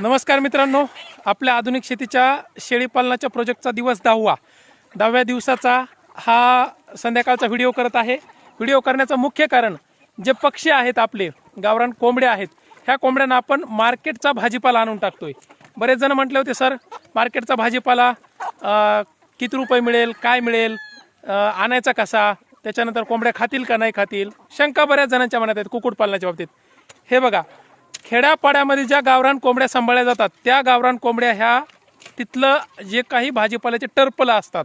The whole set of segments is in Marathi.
नमस्कार मित्रांनो. आपल्या आधुनिक शेतीच्या शेळीपालनाच्या प्रोजेक्टचा दिवस दहावा. दहाव्या दिवसाचा हा संध्याकाळचा व्हिडिओ करत आहे. व्हिडिओ करण्याचं मुख्य कारण जे पक्षी आहेत आपले गावरान कोंबड्या आहेत ह्या कोंबड्यांना आपण मार्केटचा भाजीपाला आणून टाकतोय. बरेच जण म्हटले होते सर मार्केटचा भाजीपाला किती रुपये मिळेल काय मिळेल आणायचा कसा? त्याच्यानंतर कोंबड्या खातील का नाही खातील? शंका बऱ्याच जणांच्या मनात आहेत कुक्कुटपालनाच्या बाबतीत. हे बघा खेड्यापाड्यामध्ये ज्या गावरान कोंबड्या सांभाळल्या जातात त्या गावरान कोंबड्या ह्या तिथलं जे काही भाजीपाल्याचे टर्पलं असतात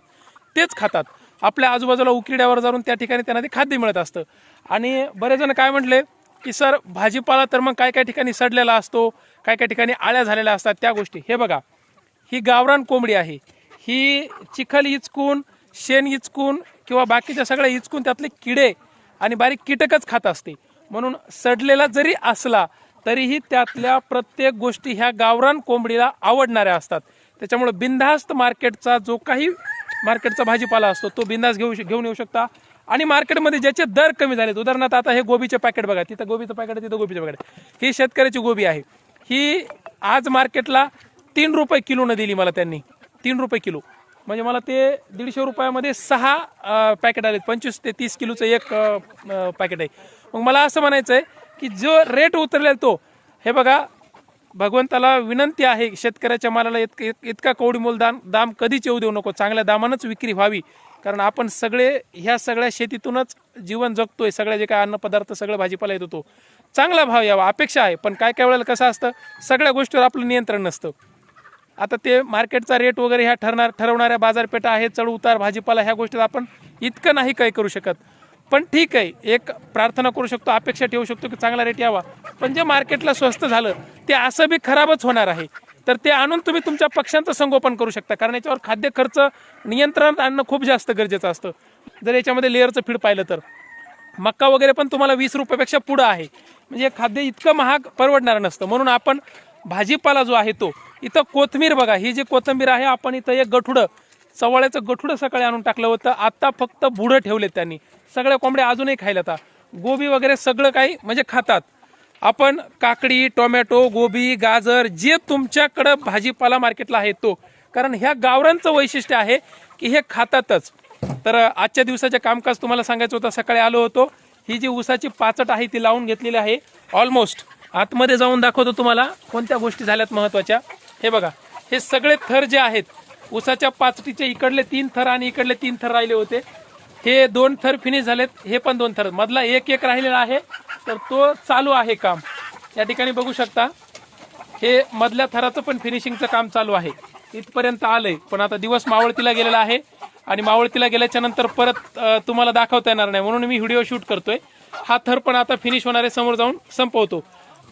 तेच खातात. आपल्या आजूबाजूला उकिड्यावर जाऊन त्या ठिकाणी त्यांना ते खाद्य मिळत असतं. आणि बरेच जण काय म्हटले की सर भाजीपाला तर मग काय काय ठिकाणी सडलेला असतो काय काय ठिकाणी आळ्या झालेल्या असतात त्या गोष्टी. हे बघा ही गावरान कोंबडी आहे. ही चिखल इचकून शेण इचकून किंवा बाकीच्या सगळ्या इचकून त्यातले किडे आणि बारीक कीटकच खात असते. म्हणून सडलेला जरी असला तरीही त्यातल्या प्रत्येक गोष्टी ह्या गावरान कोंबडीला आवडणाऱ्या असतात. त्याच्यामुळे बिनधास्त मार्केटचा जो काही मार्केटचा भाजीपाला असतो तो बिंदास घेऊ घेऊन येऊ शकता. आणि मार्केटमध्ये ज्याचे दर कमी झालेत उदाहरणार्थ आता हे गोबीचे पॅकेट बघा तिथं गोबीचं पॅकेट आहे तिथं गोबीचं पॅकेट. ही शेतकऱ्याची गोबी आहे. ही आज मार्केटला तीन रुपये किलोनं दिली मला त्यांनी. तीन रुपये किलो. म्हणजे मला ते दीडशे रुपयामध्ये सहा पॅकेट आलेत. पंचवीस ते तीस किलोचं एक पॅकेट आहे. मग मला असं म्हणायचं आहे की जो रेट उतरलेला तो हे बघा भगवंताला विनंती आहे शेतकऱ्याच्या मालाला इतक इतका कवडीमोल दाम दाम कधीच येऊ देऊ नको चांगल्या दामानंच विक्री व्हावी. कारण आपण सगळे ह्या सगळ्या शेतीतूनच जीवन जगतोय सगळ्या जे काय अन्नपदार्थ सगळं भाजीपाला येत होतो चांगला भाव यावा अपेक्षा आहे पण काय काय वेळेला कसं असतं सगळ्या गोष्टीवर आपलं नियंत्रण नसतं. आता ते मार्केटचा रेट वगैरे ह्या ठरणार ठरवणाऱ्या बाजारपेठा आहेत चढ उतार भाजीपाला ह्या गोष्टीत आपण इतकं नाही काही करू शकत. पण ठीक आहे. एक प्रार्थना करू शकतो अपेक्षा ठेवू शकतो की चांगला रेट यावा. पण जे मार्केटला स्वस्त झालं ते असं बी खराबच होणार आहे. तर ते आणून तुम्ही तुमच्या पक्ष्यांचं संगोपन करू शकता. कारण याच्यावर खाद्य खर्च नियंत्रणात आणणं खूप जास्त गरजेचं असतं. जर याच्यामध्ये लेअरचं फीड पाहिलं तर. मक्का वगैरे पण तुम्हाला वीस रुपयापेक्षा पुढं आहे. म्हणजे खाद्य इतकं महाग परवडणार नसतं. म्हणून आपण भाजीपाला जो आहे तो इथं कोथमीर बघा. ही जी कोथंबीर आहे आपण इथं एक गठुडं चवळ्याचं गठुडं सकाळी आणून टाकलं होतं. आता फक्त बुडं ठेवलेत त्यांनी. सगळ्या कोंबड्या अजूनही खायला आता. गोबी वगैरे सगळं काही म्हणजे खातात. आपण काकडी टोमॅटो गोबी गाजर जे तुमच्याकडं भाजीपाला मार्केटला आहे तो. कारण ह्या गावरांचं वैशिष्ट्य आहे की हे खातातच. तर आजच्या दिवसाचे कामकाज तुम्हाला सांगायचं होतं सकाळी आलो होतो. ही जी ऊसाची पाचट आहे ती लावून घेतलेली आहे. ऑलमोस्ट आतमध्ये जाऊन दाखवतो तुम्हाला कोणत्या गोष्टी झाल्यात महत्त्वाच्या. हे बघा. हे सगळे थर जे आहेत उसाच्या पाचटीचे इकडले तीन थर आणि इकडले तीन थर राहिले होते. हे दोन थर फिनिश झालेत हे पण दोन थर. मधला एक एक राहिलेला आहे तर तो चालू आहे काम. या ठिकाणी बघू शकता हे मधल्या थराचं पण फिनिशिंगचं काम चालू आहे. इथपर्यंत आलंय पण आता दिवस मावळतीला गेलेला आहे आणि मावळतीला गेल्याच्यानंतर परत तुम्हाला दाखवता येणार नाही. म्हणून मी व्हिडिओ शूट करतोय. हा थर पण आता फिनिश होणारे समोर जाऊन संपवतो.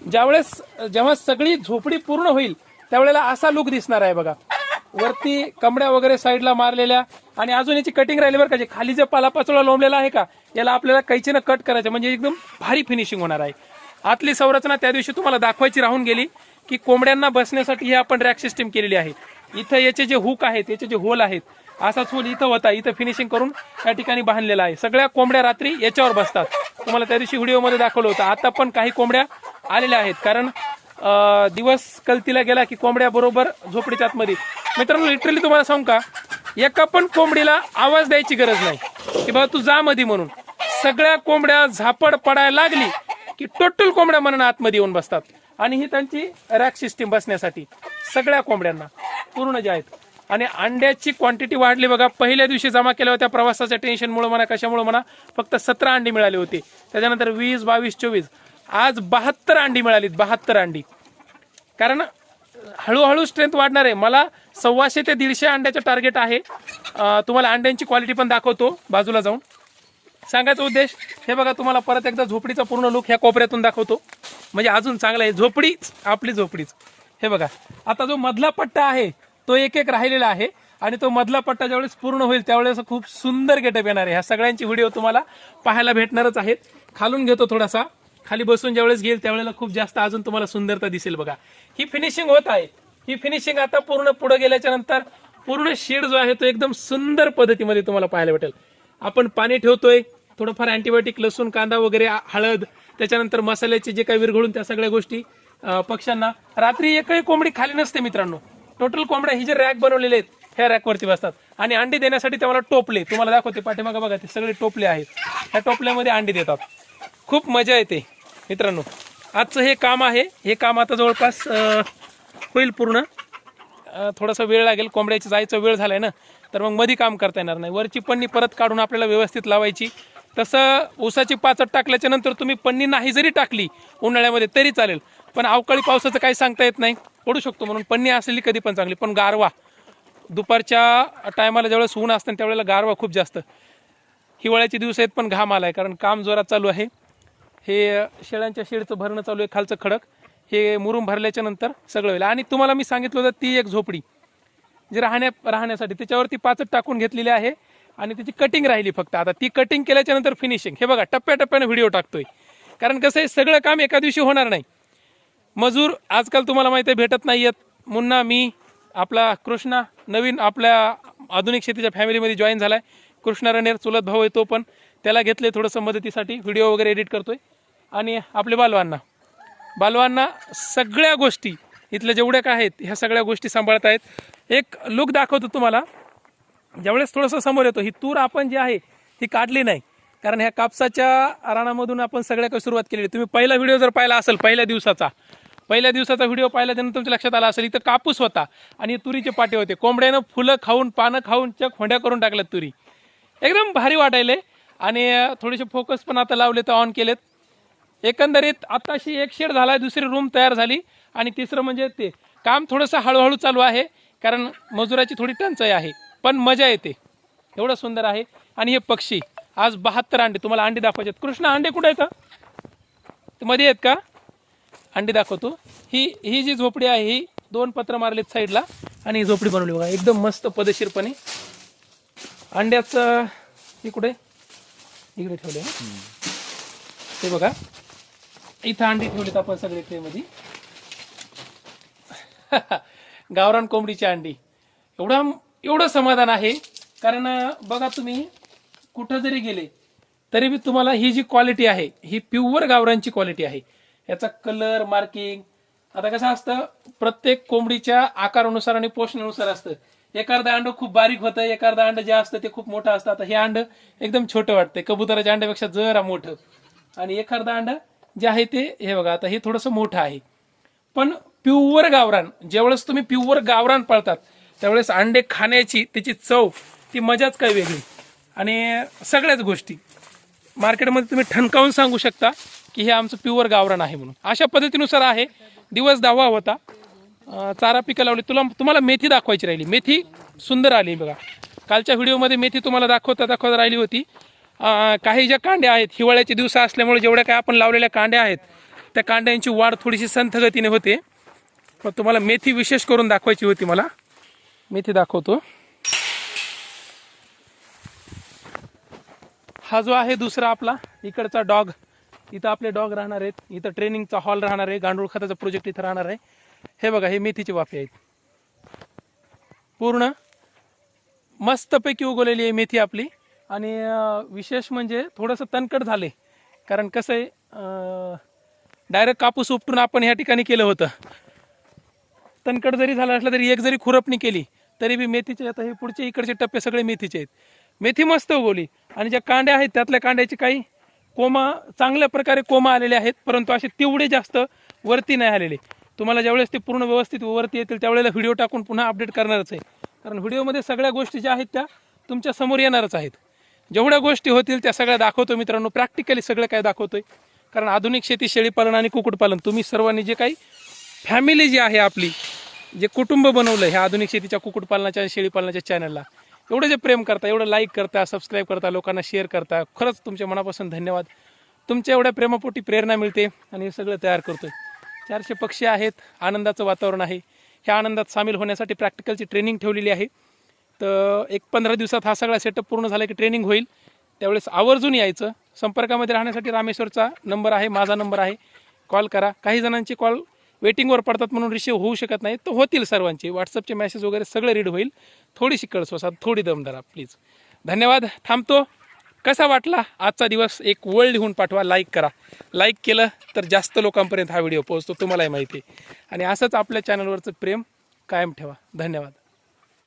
ज्यावेळेस जेव्हा सगळी झोपडी पूर्ण होईल त्यावेळेला असा लुक दिसणार आहे बघा. वरती कमड्या वगैरे साईडला मारलेल्या आणि अजून याची कटिंग राहिली बरं का जे खाली जे पालापाचोळा लोंबलेला आहे का याला आपल्याला कैचीनं कट करायचं म्हणजे एकदम भारी फिनिशिंग होणार आहे. आतली संरचना त्या दिवशी तुम्हाला दाखवायची राहून गेली की कोंबड्यांना बसण्यासाठी हे आपण रॅक सिस्टीम केलेली आहे. इथं याचे जे हुक आहेत याचे जे होल आहेत असाच होल इथं होता. इथं फिनिशिंग करून या ठिकाणी बांधलेला आहे. सगळ्या कोंबड्या रात्री याच्यावर बसतात. तुम्हाला त्या दिवशी व्हिडिओमध्ये दाखवलं होतं. आता पण काही कोंबड्या आलेल्या आहेत. कारण दिवस कलतीला गेला की कोंबड्या बरोबर झोपडीच्या आतमध्ये मित्रांनो लिटरली तुम्हाला सांगू का? एका पण कोंबडीला आवाज द्यायची गरज नाही. की बाबा तू जा मधी म्हणून. सगळ्या कोंबड्या झापड पडायला लागली की टोटल कोंबड्या म्हणून आतमध्ये येऊन बसतात. आणि ही त्यांची रॅक सिस्टीम बसण्यासाठी सगळ्या कोंबड्यांना पूर्ण ज्या आहेत. आणि अंड्याची क्वांटिटी वाढली बघा. पहिल्या दिवशी जमा केल्या होत्या प्रवासाच्या टेन्शनमुळे म्हणा कशामुळे म्हणा फक्त सतरा अंडी मिळाली होती. त्याच्यानंतर वीस बावीस चोवीस. आज बहात्तर अंडी मिळालीत बहात्तर अंडी. कारण हळूहळू स्ट्रेंथ वाढणार आहे. मला सव्वाशे ते दीडशे अंड्याचं टार्गेट आहे. तुम्हाला अंड्यांची क्वालिटी पण दाखवतो बाजूला जाऊन. सांगायचा उद्देश हे बघा तुम्हाला परत एकदा झोपडीचा पूर्ण लुक ह्या कोपऱ्यातून दाखवतो. म्हणजे अजून चांगला आहे. झोपडीच आपली झोपडीच. हे बघा आता जो मधला पट्टा आहे तो एक एक राहिलेला आहे आणि तो मधला पट्टा ज्यावेळेस पूर्ण होईल त्यावेळेस खूप सुंदर गेटअप येणार आहे. ह्या सगळ्यांची व्हिडिओ तुम्हाला पाहायला भेटणारच आहेत. खालून घेतो थोडासा. खाली बसून ज्यावेळेस घेईल त्यावेळेला खूप जास्त अजून तुम्हाला सुंदरता दिसेल बघा. ही फिनिशिंग होत आहे. ही फिनिशिंग आता पूर्ण पुढे गेल्याच्यानंतर पूर्ण शेड जो आहे तो एकदम सुंदर पद्धतीमध्ये तुम्हाला पाहायला भेटेल. आपण पाणी ठेवतोय. थोडंफार अँटीबायोटिक लसूण कांदा वगैरे हळद त्याच्यानंतर मसाल्याचे जे काही विरघळून त्या सगळ्या गोष्टी पक्ष्यांना. रात्री एकही कोंबडी खाली नसते मित्रांनो. टोटल कोंबड्या ही जे रॅक बनवलेले आहेत ह्या रॅकवरती बसतात. आणि अंडी देण्यासाठी ते मला टोपले. तुम्हाला दाखवते पाठीमागं बघा ते सगळे टोपले आहेत. ह्या टोपल्यामध्ये अंडी देतात. खूप मजा येते मित्रांनो. आजचं हे काम आहे हे काम आता जवळपास होईल पूर्ण. थोडासा वेळ लागेल कोंबड्याची जायचा वेळ झालाय ना तर मग मध्ये काम करता येणार नाही. वरची पन्नी परत काढून आपल्याला व्यवस्थित लावायची. तसं ऊसाची पाचट टाकल्याच्या नंतर तुम्ही पन्नी नाही जरी टाकली उन्हाळ्यामध्ये तरी चालेल. पण अवकाळी पावसाचं काही सांगता येत नाही. पडू शकतो म्हणून पन्नी असलेली कधी पण चांगली पण गारवा. दुपारच्या टायमाला ज्यावेळेस ऊन असतं त्यावेळेला गारवा खूप जास्त. हिवाळ्याचे दिवस आहेत पण घाम आला आहे कारण काम जोरात चालू आहे. हे शेळ्यांच्या शेडचं भरणं चालू आहे खालचं खडक. हे मुरुम भरल्याच्या नंतर सगळं होईल. आणि तुम्हाला मी सांगितलं होतं ती एक झोपडी. जी राहण्या राहण्यासाठी. त्याच्यावरती पाचट टाकून घेतलेली आहे. आणि त्याची कटिंग राहिली फक्त. आता ती कटिंग केल्याच्यानंतर फिनिशिंग हे बघा टप्प्याटप्प्याने व्हिडिओ टाकतोय. कारण कसं आहे सगळं काम एका दिवशी होणार नाही. मजूर आजकाल तुम्हाला माहिती आहे भेटत नाही आहेत. मुन्ना मी आपला कृष्णा नवीन आपल्या आधुनिक शेतीच्या फॅमिलीमध्ये जॉईन झाला आहे कृष्णा रणेर चुलत भाऊ आहे तो पण. त्याला घेतले थोडंसं मदतीसाठी. व्हिडिओ वगैरे एडिट करतोय. आणि आपले बालवांना. बालवांना सगळ्या गोष्टी इथल्या जेवढ्या काय आहेत ह्या सगळ्या गोष्टी सांभाळत आहेत एक लुक दाखवतो तुम्हाला. ज्यावेळेस थोडंसं समोर येतो ही तूर आपण जी आहे ती काढली नाही. कारण ह्या कापसाच्या रानामधून आपण सगळ्या काही सुरुवात केलेली तुम्ही पहिला व्हिडिओ जर पाहिला असेल पहिल्या दिवसाचा पहिल्या दिवसाचा व्हिडिओ पाहिल्यानंतर तुमच्या लक्षात आला असेल इथं कापूस होता आणि तुरीचे पाटे होते. कोंबड्यानं फुलं खाऊन पानं खाऊन च्या खोंड्या करून टाकल्यात तुरी. एकदम भारी वाटायले आणि थोडेसे फोकस पण आता लावले तर ऑन केलेत. एकंदरीत आताशी एक शेड झाला दुसरी रूम तयार झाली. आणि तिसरं म्हणजे ते काम थोडंसं हळूहळू चालू आहे कारण मजुराची थोडी टंचाई आहे पण मजा येते. एवढं सुंदर आहे. आणि हे पक्षी आज बहात्तर अंडे तुम्हाला अंडे दाखवायचे आहेत. कृष्ण अंडे कुठे आहेत का मध्ये आहेत का? अंडी दाखवतो ही ही जी झोपडी आहे ही दोन पत्र मारलेत साईडला. आणि ही झोपडी बनवली बघा एकदम मस्त पदशीरपणे. अंड्याचं ही कुठे इकडे ठेवले ते बघा. इथं अंडी ठेवलीत आपण सगळे ट्रे मध्ये गावरान कोंबडीची अंडी. एवढं एवढं समाधान आहे. कारण बघा तुम्ही कुठं जरी गेले तरी बी तुम्हाला ही जी क्वालिटी आहे ही प्युअर गावरांची क्वालिटी आहे. याचा कलर मार्किंग आता कसं असतं प्रत्येक कोंबडीच्या आकारानुसार आणि पोषणानुसार असतं. एखादं अंड खूप बारीक होतं एखादं अंड जे असतं ते खूप मोठं असतं. आता हे अंड एकदम छोटं वाटतंय. कबुतराच्या अंड्यापेक्षा जरा मोठं. आणि एखादं अंड जे आहे ते हे बघा आता हे थोडंसं मोठं आहे. पण प्युअर गावरान ज्यावेळेस तुम्ही प्युअर गावरान पाळतात त्यावेळेस अंडे खाण्याची त्याची चव ती मजाच काय वेगळी. आणि सगळ्याच गोष्टी. मार्केटमध्ये तुम्ही ठणकावून सांगू शकता की हे आमचं प्युअर गावरान आहे म्हणून. अशा पद्धतीनुसार आहे. दिवस दहावा होता. अं, चारा पिकं लावली. तुला तुम्हाला मेथी दाखवायची राहिली. मेथी सुंदर आली बघा. कालच्या व्हिडिओमध्ये मेथी तुम्हाला दाखवता दाखवता राहिली होती. अं, काही ज्या कांड्या आहेत हिवाळ्याचे दिवस असल्यामुळे जेवढ्या काय आपण लावलेल्या कांड्या आहेत त्या कांड्यांची वाढ थोडीशी संथ गतीने होते. पण तुम्हाला मेथी विशेष करून दाखवायची होती मला. मेथी दाखवतो. हा जो आहे दुसरा आपला इकडचा डॉग. इथं आपले डॉग राहणार आहेत. इथं ट्रेनिंगचा हॉल राहणार आहे. गांडूळ खताचा प्रोजेक्ट इथं राहणार आहे. हे बघा हे मेथीचे वाफे आहेत. पूर्ण मस्तपैकी उगवलेली आहे मेथी आपली. आणि विशेष म्हणजे थोडंसं तणकट झाले. कारण कसं आहे डायरेक्ट कापूस उपटून आपण ह्या ठिकाणी केलं होतं. तणकट जरी झालं असलं तरी एक जरी खुरपणी केली तरी बी मेथीचे आता हे पुढचे इकडचे टप्पे सगळे मेथीचे आहेत. मेथी मस्त उगवली. आणि ज्या कांड्या आहेत त्यातल्या कांड्याची काही कोमा चांगल्या प्रकारे कोमा आलेले आहेत परंतु असे तेवढे जास्त वरती नाही आलेले. तुम्हाला ज्यावेळेस ते पूर्ण व्यवस्थित वरती येतील त्यावेळेला व्हिडिओ टाकून पुन्हा अपडेट करणारच आहे. कारण व्हिडिओमध्ये सगळ्या गोष्टी ज्या आहेत त्या तुमच्यासमोर येणारच आहेत. जेवढ्या गोष्टी होतील त्या सगळ्या दाखवतो मित्रांनो. प्रॅक्टिकली सगळं काय दाखवतोय. कारण आधुनिक शेती शेळीपालन आणि कुक्कुटपालन तुम्ही सर्वांनी जे काही फॅमिली जी आहे आपली जे कुटुंब बनवलं ह्या आधुनिक शेतीच्या कुक्कुटपालनाच्या आणि शेळीपालनाच्या चॅनलला एवढं जे प्रेम करता एवढं लाईक करता सबस्क्राईब करता लोकांना शेअर करता खरंच तुमच्या मनापासून धन्यवाद. तुमच्या एवढ्या प्रेमापोटी प्रेरणा मिळते आणि हे सगळं तयार करतोय. चारशे पक्षी आहेत आनंदाचं वातावरण आहे. ह्या आनंदात सामील होण्यासाठी प्रॅक्टिकलची ट्रेनिंग ठेवलेली आहे. तर एक पंधरा दिवसात हा सगळा सेटअप पूर्ण झाला की ट्रेनिंग होईल. त्यावेळेस आवर्जून यायचं. संपर्कामध्ये राहण्यासाठी रामेश्वरचा नंबर आहे माझा नंबर आहे. कॉल करा. काही जणांची कॉल वेटिंगवर पडतात म्हणून रिसिव्ह होऊ शकत नाही तर होतील सर्वांचे. व्हॉट्सअपचे मेसेज वगैरे सगळं रीड होईल. थोडीशी कळसोसा थोडी दमदारा प्लीज धन्यवाद. थांबतो. कसा वाटला आजचा दिवस? एक वर्ल्ड लिहून पाठवा. लाईक करा. लाईक केलं तर जास्त लोकांपर्यंत हा व्हिडिओ पोहोचतो. तुम्हालाही माहिती आहे. आणि असंच आपल्या चॅनलवरचं प्रेम कायम ठेवा. धन्यवाद.